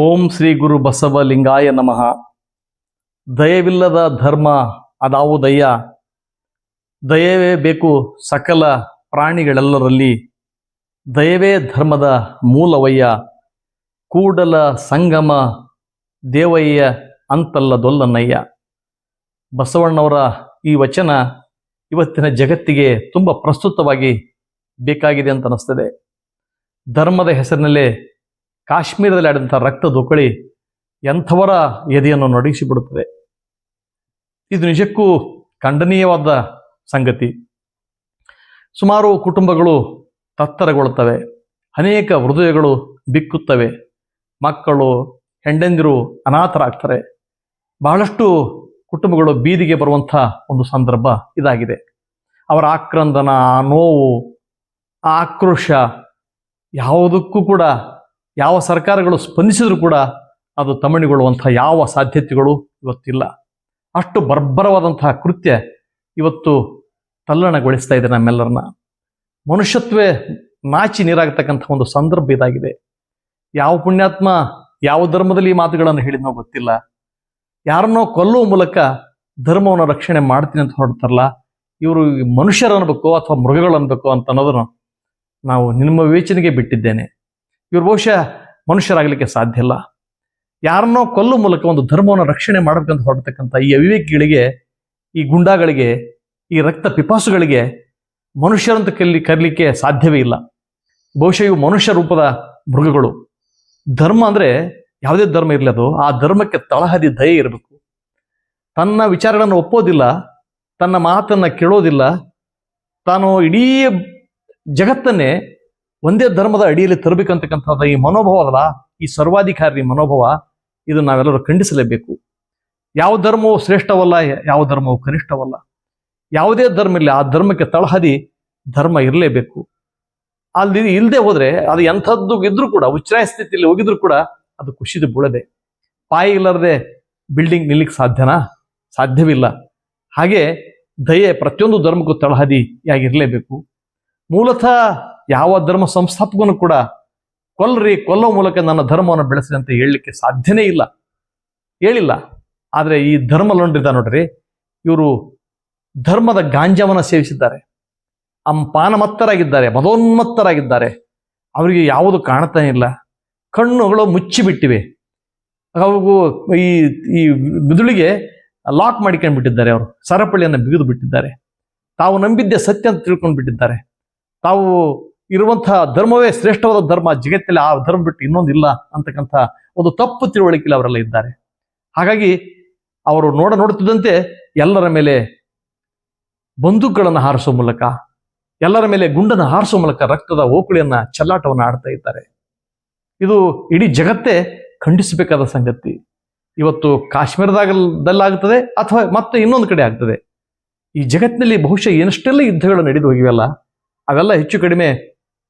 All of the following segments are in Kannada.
ಓಂ ಶ್ರೀ ಗುರು ಬಸವಲಿಂಗಾಯ ನಮಃ. ದಯವಿಲ್ಲದ ಧರ್ಮ ಅದಾವು ದಯ್ಯ ದಯವೇ ಬೇಕು ಸಕಲ ಪ್ರಾಣಿಗಳೆಲ್ಲರಲ್ಲಿ. ದಯವೇ ಧರ್ಮದ ಮೂಲವಯ್ಯ. ಕೂಡಲ ಸಂಗಮ ದೇವಯ್ಯ ಅಂತಲ್ಲದೊಲ್ಲನಯ್ಯ. ಬಸವಣ್ಣವರ ಈ ವಚನ ಇವತ್ತಿನ ಜಗತ್ತಿಗೆ ತುಂಬ ಪ್ರಸ್ತುತವಾಗಿ ಬೇಕಾಗಿದೆ ಅಂತ ಅನ್ನಿಸ್ತದೆ ಧರ್ಮದ ಹೆಸರಿನಲ್ಲೇ ಕಾಶ್ಮೀರದಲ್ಲಿ ಆಡಿದಂಥ ರಕ್ತ ದೊಕ್ಕಳಿ ಎಂಥವರ ಎದೆಯನ್ನು ನಡಗಿಸಿಬಿಡುತ್ತದೆ? ಇದು ನಿಜಕ್ಕೂ ಖಂಡನೀಯವಾದ ಸಂಗತಿ. ಸುಮಾರು ಕುಟುಂಬಗಳು ತತ್ತರಗೊಳ್ಳುತ್ತವೆ. ಅನೇಕ ಹೃದಯಗಳು ಬಿಕ್ಕುತ್ತವೆ. ಮಕ್ಕಳು ಹೆಂಡಂದಿರು ಅನಾಥರಾಗ್ತಾರೆ. ಬಹಳಷ್ಟು ಕುಟುಂಬಗಳು ಬೀದಿಗೆ ಬರುವಂಥ ಒಂದು ಸಂದರ್ಭ ಇದಾಗಿದೆ. ಅವರ ಆಕ್ರಂದನ, ನೋವು, ಆಕ್ರೋಶ ಯಾವುದಕ್ಕೂ ಕೂಡ ಯಾವ ಸರ್ಕಾರಗಳು ಸ್ಪಂದಿಸಿದ್ರು ಕೂಡ ಅದು ತಮಣಿಗೊಳ್ಳುವಂಥ ಯಾವ ಸಾಧ್ಯತೆಗಳು ಇವತ್ತಿಲ್ಲ. ಅಷ್ಟು ಬರ್ಬರವಾದಂತಹ ಕೃತ್ಯ ಇವತ್ತು ತಲ್ಲಣಗೊಳಿಸ್ತಾ ಇದೆ ನಮ್ಮೆಲ್ಲರನ್ನ. ಮನುಷ್ಯತ್ವೇ ನಾಚಿ ನೀರಾಗತಕ್ಕಂಥ ಒಂದು ಸಂದರ್ಭ ಇದಾಗಿದೆ. ಯಾವ ಪುಣ್ಯಾತ್ಮ ಯಾವ ಧರ್ಮದಲ್ಲಿ ಈ ಮಾತುಗಳನ್ನು ಹೇಳಿದ್ನೋ ಗೊತ್ತಿಲ್ಲ. ಯಾರನ್ನೋ ಕೊಲ್ಲುವ ಮೂಲಕ ಧರ್ಮವನ್ನು ರಕ್ಷಣೆ ಮಾಡ್ತೀನಿ ಅಂತ ಹೊರಡ್ತಾರಲ್ಲ, ಇವರು ಮನುಷ್ಯರು ಅನ್ಬೇಕು ಅಥವಾ ಮೃಗಗಳು ಅನ್ಬೇಕು ಅಂತ ಅನ್ನೋದನ್ನು ನಾವು ನಿಮ್ಮ ವಿವೇಚನೆಗೆ ಬಿಟ್ಟಿದ್ದೇನೆ. ಇವರು ಬಹುಶಃ ಮನುಷ್ಯರಾಗಲಿಕ್ಕೆ ಸಾಧ್ಯ ಇಲ್ಲ. ಯಾರನ್ನೋ ಕೊಲ್ಲು ಮೂಲಕ ಒಂದು ಧರ್ಮವನ್ನು ರಕ್ಷಣೆ ಮಾಡಬೇಕಂತ ಹೊರಡ್ತಕ್ಕಂಥ ಈ ಅವಿವೇಕಿಗಳಿಗೆ, ಈ ಗುಂಡಾಗಳಿಗೆ, ಈ ರಕ್ತ ಪಿಪಾಸುಗಳಿಗೆ ಮನುಷ್ಯರಂತ ಕಲ್ಲಿ, ಕರೀಲಿಕ್ಕೆ ಸಾಧ್ಯವೇ ಇಲ್ಲ. ಬಹುಶಃ ಇವು ಮನುಷ್ಯ ರೂಪದ ಮೃಗಗಳು. ಧರ್ಮ ಅಂದ್ರೆ ಯಾವುದೇ ಧರ್ಮ ಇರಲಿ ಅದು, ಆ ಧರ್ಮಕ್ಕೆ ತಳಹದಿ ದಯೆ ಇರಬೇಕು. ತನ್ನ ವಿಚಾರಗಳನ್ನು ಒಪ್ಪೋದಿಲ್ಲ, ತನ್ನ ಮಾತನ್ನ ಕೇಳೋದಿಲ್ಲ, ತಾನು ಇಡೀ ಜಗತ್ತನ್ನೇ ಒಂದೇ ಧರ್ಮದ ಅಡಿಯಲ್ಲಿ ತರಬೇಕಂತಕ್ಕಂಥದ್ದು ಈ ಮನೋಭಾವ ಅಲ್ಲ ಈ ಸರ್ವಾಧಿಕಾರಿ ಮನೋಭಾವ, ಇದು ನಾವೆಲ್ಲರೂ ಖಂಡಿಸಲೇಬೇಕು. ಯಾವ ಧರ್ಮವು ಶ್ರೇಷ್ಠವಲ್ಲ, ಯಾವ ಧರ್ಮವು ಕನಿಷ್ಠವಲ್ಲ. ಯಾವುದೇ ಧರ್ಮ ಇಲ್ಲ ಆ ಧರ್ಮಕ್ಕೆ ತಳಹದಿ ಧರ್ಮ ಇರಲೇಬೇಕು. ಅಲ್ಲಿ ಇಲ್ಲದೆ ಹೋದ್ರೆ, ಅದು ಎಂಥದ್ದು ಇದ್ರೂ ಕೂಡ, ಉಚ್ಛ್ರಾಯ ಸ್ಥಿತಿಯಲ್ಲಿ ಹೋಗಿದ್ರು ಕೂಡ, ಅದು ಕುಸಿದು ಬೀಳದೆ. ಪಾಯ ಇಲ್ಲದೆ ಬಿಲ್ಡಿಂಗ್ ನಿಲ್ಲಿಕ್ಕೆ ಸಾಧ್ಯನಾ? ಸಾಧ್ಯವಿಲ್ಲ. ಹಾಗೆ ದಯೆ ಪ್ರತಿಯೊಂದು ಧರ್ಮಕ್ಕೂ ತಳಹದಿಯಾಗಿರಲೇಬೇಕು. ಮೂಲತಃ ಯಾವ ಧರ್ಮ ಸಂಸ್ಥಾಪಕನು ಕೂಡ ಕೊಲ್ರಿ ಕೊಲ್ಲೋ ಮೂಲಕ ನನ್ನ ಧರ್ಮವನ್ನು ಬೆಳೆಸಿದೆ ಅಂತ ಹೇಳಲಿಕ್ಕೆ ಸಾಧ್ಯನೇ ಇಲ್ಲ. ಹೇಳಿಲ್ಲ. ಆದರೆ ಈ ಧರ್ಮ ಲೊಂಡ್ರಿದ ನೋಡ್ರಿ, ಇವರು ಧರ್ಮದ ಗಾಂಜಾವನ್ನ ಸೇವಿಸಿದ್ದಾರೆ. ಅಂಪಾನಮತ್ತರಾಗಿದ್ದಾರೆ ಪಾನಮತ್ತರಾಗಿದ್ದಾರೆ ಮದೋನ್ಮತ್ತರಾಗಿದ್ದಾರೆ. ಅವರಿಗೆ ಯಾವುದು ಕಾಣ್ತಾನೆ ಇಲ್ಲ. ಕಣ್ಣುಗಳು ಮುಚ್ಚಿಬಿಟ್ಟಿವೆ. ಅವು ಈ ಈ ಮಿದುಳಿಗೆ ಲಾಕ್ ಮಾಡಿಕೊಂಡು ಬಿಟ್ಟಿದ್ದಾರೆ ಅವರು. ಸರಪಳಿಯನ್ನು ಬಿಗಿದು ಬಿಟ್ಟಿದ್ದಾರೆ. ತಾವು ನಂಬಿದ್ದೆ ಸತ್ಯ ಅಂತ ತಿಳ್ಕೊಂಡು ಬಿಟ್ಟಿದ್ದಾರೆ ತಾವು ಇರುವಂತಹ ಧರ್ಮವೇ ಶ್ರೇಷ್ಠವಾದ ಧರ್ಮ, ಜಗತ್ತಲ್ಲಿ ಆ ಧರ್ಮ ಬಿಟ್ಟು ಇನ್ನೊಂದಿಲ್ಲ ಅಂತಕ್ಕಂಥ ಒಂದು ತಪ್ಪು ತಿಳುವಳಿಕೆಯಲ್ಲಿ ಅವರೆಲ್ಲ ಇದ್ದಾರೆ. ಹಾಗಾಗಿ ಅವರು ನೋಡ ನೋಡುತ್ತಿದ್ದಂತೆ ಎಲ್ಲರ ಮೇಲೆ ಬಂದೂಕುಗಳನ್ನು ಹಾರಿಸುವ ಮೂಲಕ, ಎಲ್ಲರ ಮೇಲೆ ಗುಂಡನ್ನು ಹಾರಿಸುವ ಮೂಲಕ ರಕ್ತದ ಓಕುಳಿಯನ್ನ ಚಲ್ಲಾಟವನ್ನು ಆಡ್ತಾ ಇದ್ದಾರೆ. ಇದು ಇಡೀ ಜಗತ್ತೇ ಖಂಡಿಸಬೇಕಾದ ಸಂಗತಿ. ಇವತ್ತು ಕಾಶ್ಮೀರದಾಗಲ್ದಲ್ಲಾಗುತ್ತದೆ ಅಥವಾ ಮತ್ತೆ ಇನ್ನೊಂದು ಕಡೆ ಆಗ್ತದೆ. ಈ ಜಗತ್ತಿನಲ್ಲಿ ಬಹುಶಃ ಏನಷ್ಟೆಲ್ಲ ಯುದ್ಧಗಳು ನಡೆದು ಹೋಗಿವೆಲ್ಲ ಅವೆಲ್ಲ ಹೆಚ್ಚು ಕಡಿಮೆ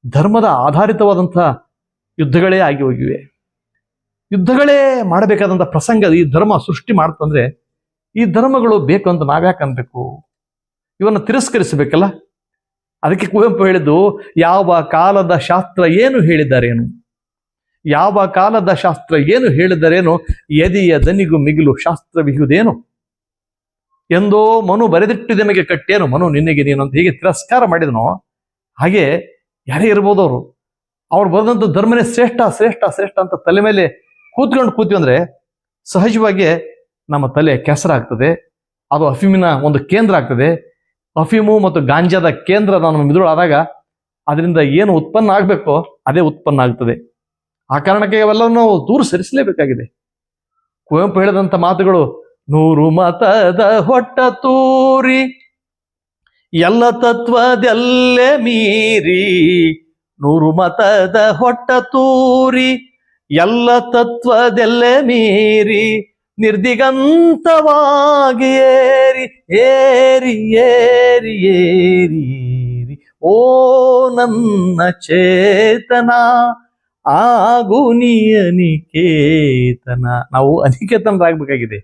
ಧರ್ಮದ ಆಧಾರಿತವಾದಂಥ ಯುದ್ಧಗಳೇ ಆಗಿ ಹೋಗಿವೆ. ಯುದ್ಧಗಳೇ ಮಾಡಬೇಕಾದಂಥ ಪ್ರಸಂಗ ಈ ಧರ್ಮ ಸೃಷ್ಟಿ ಮಾಡ್ತಂದ್ರೆ ಈ ಧರ್ಮಗಳು ಬೇಕು ಅಂತ ನಾವ್ಯಾಕೆ ಅನ್ಬೇಕು? ಇವನ್ನ ತಿರಸ್ಕರಿಸಬೇಕಲ್ಲ? ಅದಕ್ಕೆ ಕುವೆಂಪು ಹೇಳಿದ್ದು, ಯಾವ ಕಾಲದ ಶಾಸ್ತ್ರ ಏನು ಹೇಳಿದ್ದಾರೇನು ಯಾವ ಕಾಲದ ಶಾಸ್ತ್ರ ಏನು ಹೇಳಿದರೇನು? ಎದೆಯ ದನಿಗೂ ಮಿಗಿಲು ಶಾಸ್ತ್ರವಿಹುದೇನು? ಎಂದೋ ಮನು ಬರೆದಿಟ್ಟು ನಿಮಗೆ ಕಟ್ಟೇನು? ಮನು ನಿನ್ನೆಗೆ ನೀನು ಅಂತ ಹೀಗೆ ತಿರಸ್ಕಾರ ಮಾಡಿದನೋ? ಹಾಗೆ ಯಾರೇ ಇರ್ಬೋದು ಅವರು. ಅವ್ರು ಬರೆದಂಥ ಧರ್ಮನೇ ಶ್ರೇಷ್ಠ ಶ್ರೇಷ್ಠ ಶ್ರೇಷ್ಠ ಅಂತ ತಲೆ ಮೇಲೆ ಕೂತ್ಕೊಂಡು ಕೂತ್ವಿ ಅಂದರೆ ಸಹಜವಾಗಿ ನಮ್ಮ ತಲೆ ಕೆಸರಾಗ್ತದೆ. ಅದು ಅಫೀಮಿನ ಒಂದು ಕೇಂದ್ರ ಆಗ್ತದೆ. ಅಫೀಮು ಮತ್ತು ಗಾಂಜಾದ ಕೇಂದ್ರ ನಮ್ಮ ಮಿದುಳು ಆದಾಗ ಅದರಿಂದ ಏನು ಉತ್ಪನ್ನ ಆಗಬೇಕೋ ಅದೇ ಉತ್ಪನ್ನ ಆಗ್ತದೆ. ಆ ಕಾರಣಕ್ಕೆ ಅವೆಲ್ಲವನ್ನು ನಾವು ದೂರ ಸರಿಸಲೇಬೇಕಾಗಿದೆ. ಕುವೆಂಪು ಹೇಳಿದಂಥ ಮಾತುಗಳು, ನೂರು ಮತದ ಹೊಟ್ಟ ತೂರಿ ಎಲ್ಲ ತತ್ವದಲ್ಲೇ ಮೀರಿ ನೂರು ಮತದ ಹೊಟ್ಟ ತೂರಿ, ಎಲ್ಲ ತತ್ವದಲ್ಲೇ ಮೀರಿ ನಿರ್ದಿಗಂತವಾಗಿ ಏರಿ ಏರಿ ಏರಿ ಏರಿ ಓ ನನ್ನ ಚೇತನ ಆಗು ನೀ ಅನಿಕೇತನ ನಾವು ಅನಿಕೇತನರಾಗಬೇಕಾಗಿದೆ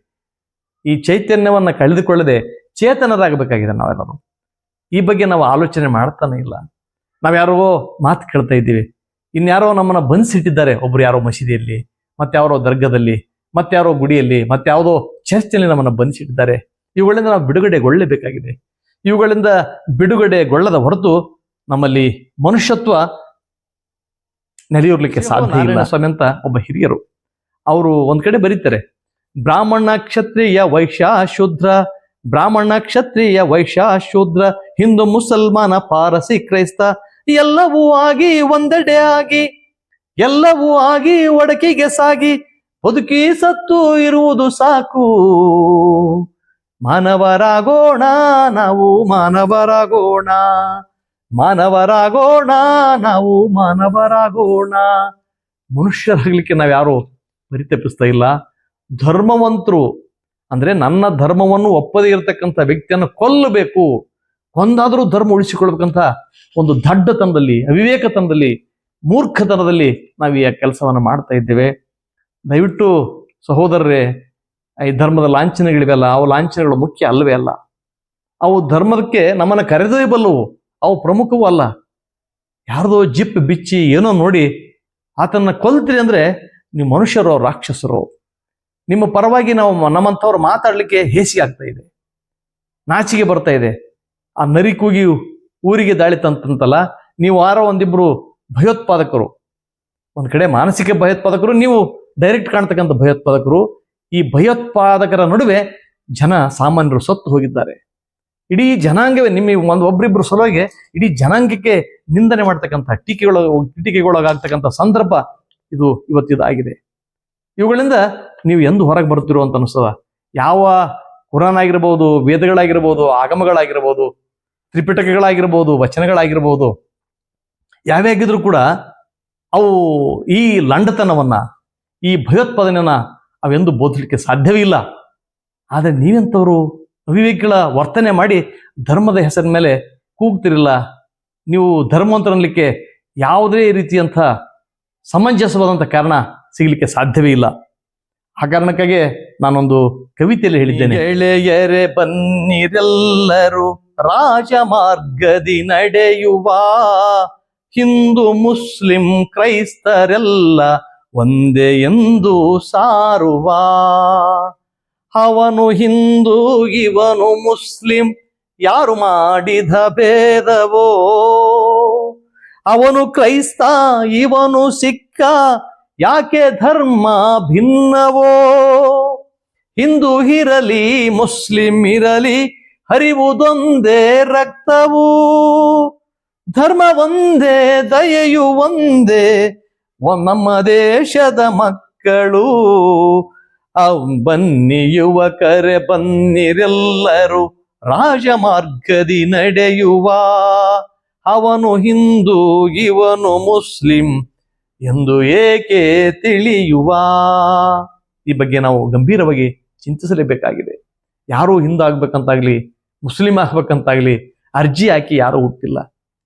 ಈ ಚೈತನ್ಯವನ್ನ ಕಳೆದುಕೊಳ್ಳದೆ ಚೇತನರಾಗಬೇಕಾಗಿದೆ ನಾವೆಲ್ಲರೂ. ಈ ಬಗ್ಗೆ ನಾವು ಆಲೋಚನೆ ಮಾಡ್ತಾನೆ ಇಲ್ಲ. ನಾವ್ಯಾರೋ ಮಾತು ಕೇಳ್ತಾ ಇದ್ದೀವಿ. ಇನ್ಯಾರೋ ನಮ್ಮನ್ನ ಬಂಧಿಸಿಟ್ಟಿದ್ದಾರೆ ಒಬ್ರು ಯಾರೋ ಮಸೀದಿಯಲ್ಲಿ ಮತ್ತೆ ಯಾರೋ ದರ್ಗದಲ್ಲಿ ಮತ್ತಾವ್ರೋ ಗುಡಿಯಲ್ಲಿ ಮತ್ತಾವುದೋ ಚರ್ಚ್ನಲ್ಲಿ ನಮ್ಮನ್ನು ಬಂಧಿಸಿಟ್ಟಿದ್ದಾರೆ ಇವುಗಳಿಂದ ನಾವು ಬಿಡುಗಡೆಗೊಳ್ಳಬೇಕಾಗಿದೆ. ಇವುಗಳಿಂದ ಬಿಡುಗಡೆಗೊಳ್ಳದ ಹೊರತು ನಮ್ಮಲ್ಲಿ ಮನುಷ್ಯತ್ವ ನೆಲೆಯೂರ್ಲಿಕ್ಕೆ ಸಾಧ್ಯ ಇಲ್ಲ. ಸ್ವಾಮಿ ಅಂತ ಒಬ್ಬ ಹಿರಿಯರು. ಅವರು ಒಂದ್ ಕಡೆ ಬರೀತಾರೆ. ಬ್ರಾಹ್ಮಣ ಕ್ಷತ್ರಿಯ ವೈಶ್ಯ ಶೂದ್ರ ಬ್ರಾಹ್ಮಣ ಕ್ಷತ್ರಿಯ ವೈಶ್ಯ ಶೂದ್ರ ಹಿಂದೂ ಮುಸಲ್ಮಾನ, ಪಾರಸಿ, ಕ್ರೈಸ್ತ, ಎಲ್ಲವೂ ಆಗಿ ಒಂದೆಡೆ ಆಗಿ, ಎಲ್ಲವೂ ಆಗಿ ಒಡಕಿಗೆ ಸಾಗಿ, ಬದುಕಿ ಸತ್ತು ಇರುವುದು ಸಾಕು. ಮಾನವರಾಗೋಣ ನಾವು, ಮಾನವರಾಗೋಣ. ಮಾನವರಾಗೋಣ ನಾವು, ಮಾನವರಾಗೋಣ. ಮನುಷ್ಯರಾಗ್ಲಿಕ್ಕೆ ನಾವ್ಯಾರು ಪರಿತಪಿಸ್ತಾ ಇಲ್ಲ. ಧರ್ಮವಂತರು ಅಂದ್ರೆ ನನ್ನ ಧರ್ಮವನ್ನು ಒಪ್ಪದೇ ಇರತಕ್ಕಂಥ ವ್ಯಕ್ತಿಯನ್ನು ಕೊಲ್ಲಬೇಕು. ಒಂದಾದರೂ ಧರ್ಮ ಉಳಿಸಿಕೊಳ್ಬೇಕಂತ ಒಂದು ದಡ್ಡತನದಲ್ಲಿ, ಅವಿವೇಕತನದಲ್ಲಿ, ಮೂರ್ಖತನದಲ್ಲಿ ನಾವು ಈ ಕೆಲಸವನ್ನು ಮಾಡ್ತಾ ಇದ್ದೇವೆ. ದಯವಿಟ್ಟು ಸಹೋದರರೇ, ಈ ಧರ್ಮದ ಲಾಂಛನಗಳಿವೆಲ್ಲ, ಅವು ಲಾಂಛನಗಳು ಮುಖ್ಯ ಅಲ್ಲವೇ ಅಲ್ಲ. ಅವು ಧರ್ಮದಕ್ಕೆ ನಮ್ಮನ್ನು ಕರೆದೊಯ್ಯಬಲ್ಲವು ಅವು ಪ್ರಮುಖವೂ ಅಲ್ಲ. ಯಾರ್ದೋ ಜಿಪ್ ಬಿಚ್ಚಿ ಏನೋ ನೋಡಿ ಆತನ ಕೊಲ್ತೀರಿ ಅಂದ್ರೆ ನೀವು ಮನುಷ್ಯರೋ ರಾಕ್ಷಸರೋ. ನಿಮ್ಮ ಪರವಾಗಿ ನಾವು ನಮ್ಮಂಥವ್ರು ಮಾತಾಡಲಿಕ್ಕೆ ಹೇಸಿಗೆ ಆಗ್ತಾ ಇದೆ. ನಾಚಿಗೆ ಬರ್ತಾ ಇದೆ. ಆ ನರಿ ಕೂಗಿ ಊರಿಗೆ ದಾಳಿ ತಂತಂತಲ್ಲ, ನೀವು ವಾರ ಒಂದಿಬ್ರು ಭಯೋತ್ಪಾದಕರು, ಒಂದ್ ಕಡೆ ಮಾನಸಿಕ ಭಯೋತ್ಪಾದಕರು, ನೀವು ಡೈರೆಕ್ಟ್ ಕಾಣ್ತಕ್ಕಂಥ ಭಯೋತ್ಪಾದಕರು, ಈ ಭಯೋತ್ಪಾದಕರ ನಡುವೆ ಜನ ಸಾಮಾನ್ಯರು ಸತ್ತು ಹೋಗಿದ್ದಾರೆ. ಇಡೀ ಜನಾಂಗವೇ ನಿಮ್ಮ ಒಂದು ಒಬ್ರಿಬ್ರು ಸಲುವಾಗಿ ಇಡೀ ಜನಾಂಗಕ್ಕೆ ನಿಂದನೆ ಮಾಡ್ತಕ್ಕಂಥ ಟೀಕೆಗಳ, ಟೀಕೆಗೊಳಗಾಗ್ತಕ್ಕಂಥ ಸಂದರ್ಭ ಇದು ಇವತ್ತಿದಾಗಿದೆ. ಇವುಗಳಿಂದ ನೀವು ಎಂದು ಹೊರಗೆ ಬರ್ತಿರೋ ಅಂತ ಅನಿಸ್ತದ? ಯಾವ ಕುರಾನ್ ಆಗಿರ್ಬೋದು, ವೇದಗಳಾಗಿರ್ಬೋದು, ಆಗಮಗಳಾಗಿರ್ಬೋದು, ತ್ರಿಪಿಟಕಗಳಾಗಿರ್ಬೋದು, ವಚನಗಳಾಗಿರ್ಬೋದು ಯಾವೇ ಆಗಿದ್ರು ಕೂಡ ಅವು ಈ ಲಂಡತನವನ್ನ, ಈ ಭಯೋತ್ಪಾದನೆಯನ್ನ ಅವೆಂದು ಬೋಧಿಸಲಿಕ್ಕೆ ಸಾಧ್ಯವೇ ಇಲ್ಲ. ಆದರೆ ನೀವೆಂಥವರು ಅವಿವೇಕಿಗಳ ವರ್ತನೆ ಮಾಡಿ ಧರ್ಮದ ಹೆಸರಿನ ಮೇಲೆ ಕೂಗ್ತಿರಲಿಲ್ಲ ನೀವು ಧರ್ಮವಂತರನ್ಲಿಕ್ಕೆ ಯಾವುದೇ ರೀತಿಯಂಥ ಸಮಂಜಸವಾದಂಥ ಕಾರಣ ಸಿಗಲಿಕ್ಕೆ ಸಾಧ್ಯವೇ ಇಲ್ಲ. ಆ ಕಾರಣಕ್ಕಾಗಿ ನಾನೊಂದು ಕವಿತೆಯಲ್ಲಿ ಹೇಳಿದ್ದೇನೆ. ಎಳೆಯರೆ ಬನ್ನಿರೆಲ್ಲರೂ ರಾಜಮಾರ್ಗದಿ ನಡೆಯುವ ಹಿಂದೂ ಮುಸ್ಲಿಂ ಕ್ರೈಸ್ತರೆಲ್ಲ ಒಂದೇ ಎಂದು ಸಾರುವ ಅವನು ಹಿಂದೂ, ಇವನು ಮುಸ್ಲಿಂ, ಯಾರು ಮಾಡಿದ ಭೇದವೋ? ಅವನು ಕ್ರೈಸ್ತ, ಇವನು ಸಿಕ್ಕ ಯಾಕೆ ಧರ್ಮ ಭಿನ್ನವೋ? ಹಿಂದೂ ಇರಲಿ, ಮುಸ್ಲಿಂ ಇರಲಿ, ಹರಿವುದೊಂದೇ ರಕ್ತವೂ. ಧರ್ಮ ಒಂದೇ, ದಯೆಯು ಒಂದೇ ನಮ್ಮ ದೇಶದ ಮಕ್ಕಳು. ಅವ್ ಬನ್ನಿ ಯುವಕರೆ, ಬನ್ನಿರೆಲ್ಲರೂ ರಾಜಮಾರ್ಗದಿ ನಡೆಯುವ. ಅವನು ಹಿಂದೂ, ಇವನು ಮುಸ್ಲಿಂ ಎಂದು ಏಕೆ ತಿಳಿಯುವ? ಈ ಬಗ್ಗೆ ನಾವು ಗಂಭೀರವಾಗಿ ಚಿಂತಿಸಲೇಬೇಕಾಗಿದೆ. ಯಾರು ಹಿಂದೂ ಆಗ್ಬೇಕಂತಾಗ್ಲಿ ಮುಸ್ಲಿಂ ಆಗ್ಬೇಕಂತಾಗ್ಲಿ, ಅರ್ಜಿ ಹಾಕಿ ಯಾರು ಹುಟ್ಟಿಲ್ಲ.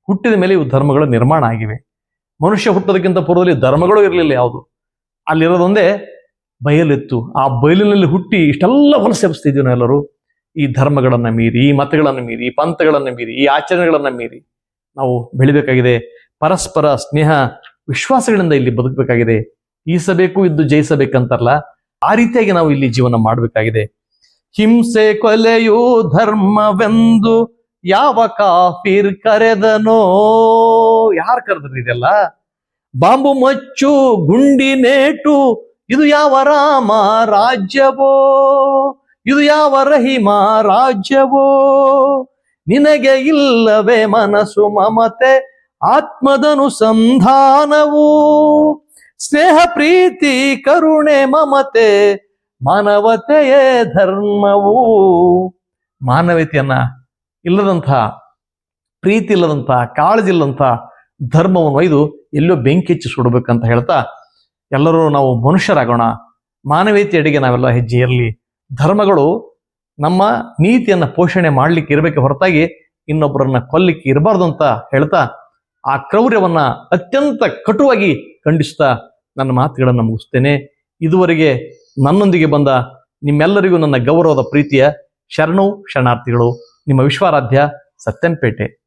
ಹುಟ್ಟಿದ ಮೇಲೆ ಇವು ಧರ್ಮಗಳು ನಿರ್ಮಾಣ ಆಗಿವೆ. ಮನುಷ್ಯ ಹುಟ್ಟೋದಕ್ಕಿಂತ ಪೂರ್ವದಲ್ಲಿ ಧರ್ಮಗಳು ಇರಲಿಲ್ಲ ಯಾವುದು? ಅಲ್ಲಿರೋದೊಂದೇ ಬಯಲಿತ್ತು. ಆ ಬಯಲಿನಲ್ಲಿ ಹುಟ್ಟಿ ಇಷ್ಟೆಲ್ಲ ವಲಸೆ ನಾವು ಎಲ್ಲರೂ? ಈ ಧರ್ಮಗಳನ್ನ ಮೀರಿ, ಈ ಮತಗಳನ್ನ ಮೀರಿ, ಈ ಪಂಥಗಳನ್ನು ಮೀರಿ, ಈ ಆಚರಣೆಗಳನ್ನ ಮೀರಿ ನಾವು ಬೆಳಿಬೇಕಾಗಿದೆ. ಪರಸ್ಪರ ಸ್ನೇಹ ವಿಶ್ವಾಸಗಳಿಂದ ಇಲ್ಲಿ ಬದುಕಬೇಕಾಗಿದೆ. ಈಸಬೇಕು, ಇದ್ದು ಜಯಿಸಬೇಕಂತಾರಲ್ಲ, ಆ ರೀತಿಯಾಗಿ ನಾವು ಇಲ್ಲಿ ಜೀವನ ಮಾಡಬೇಕಾಗಿದೆ. ಹಿಂಸೆ ಕೊಲೆಯು ಧರ್ಮವೆಂದು ಯಾವ ಕಾಫಿರ್ ಕರೆದನೋ, ಯಾರು ಕರೆದ್ರಿ ಇದೆಲ್ಲ? ಬಾಂಬು ಮಚ್ಚು, ಗುಂಡಿ ನೇಟು, ಇದು ಯಾವ ರಾಮ ರಾಜ್ಯವೋ? ಇದು ಯಾವ ರಹಿಮ ರಾಜ್ಯವೋ? ನಿನಗೆ ಇಲ್ಲವೇ ಮನಸ್ಸು ಮಮತೆ ಆತ್ಮದನು ಸಂಧಾನವು. ಸ್ನೇಹ, ಪ್ರೀತಿ, ಕರುಣೆ, ಮಮತೆ, ಮಾನವತೆಯೇ ಧರ್ಮವು. ಮಾನವೀಯತೆಯನ್ನ ಇಲ್ಲದಂಥ, ಪ್ರೀತಿ ಇಲ್ಲದಂಥ, ಕಾಳಜಿ ಇಲ್ಲದಂಥ ಧರ್ಮವನ್ನು ಒಯ್ದು ಎಲ್ಲೋ ಬೆಂಕಿ ಹಚ್ಚಿ ಸುಡಬೇಕಂತ ಹೇಳ್ತಾ ಎಲ್ಲರೂ ನಾವು ಮನುಷ್ಯರಾಗೋಣ. ಮಾನವೀಯತೆಯಡೆಗೆ ನಾವೆಲ್ಲ ಹೆಜ್ಜೆ ಇರಲಿ ಧರ್ಮಗಳು ನಮ್ಮ ನೀತಿಯನ್ನ ಪೋಷಣೆ ಮಾಡ್ಲಿಕ್ಕೆ ಇರಬೇಕು ಹೊರತಾಗಿ ಇನ್ನೊಬ್ಬರನ್ನ ಕೊಲ್ಲಿಕ್ಕೆ ಇರಬಾರ್ದು ಅಂತ ಹೇಳ್ತಾ ಆ ಕ್ರೌರ್ಯವನ್ನ ಅತ್ಯಂತ ಕಟುವಾಗಿ ಖಂಡಿಸ್ತಾ ನನ್ನ ಮಾತುಗಳನ್ನು ಮುಗಿಸ್ತೇನೆ. ಇದುವರೆಗೆ ನನ್ನೊಂದಿಗೆ ಬಂದ ನಿಮ್ಮೆಲ್ಲರಿಗೂ ನನ್ನ ಗೌರವದ ಪ್ರೀತಿಯ ಶರಣು, ಶರಣಾರ್ಥಿಗಳು, ನಿಮ್ಮ ವಿಶ್ವಾರಾಧ್ಯ ಸತ್ಯಂಪೇಟೆ.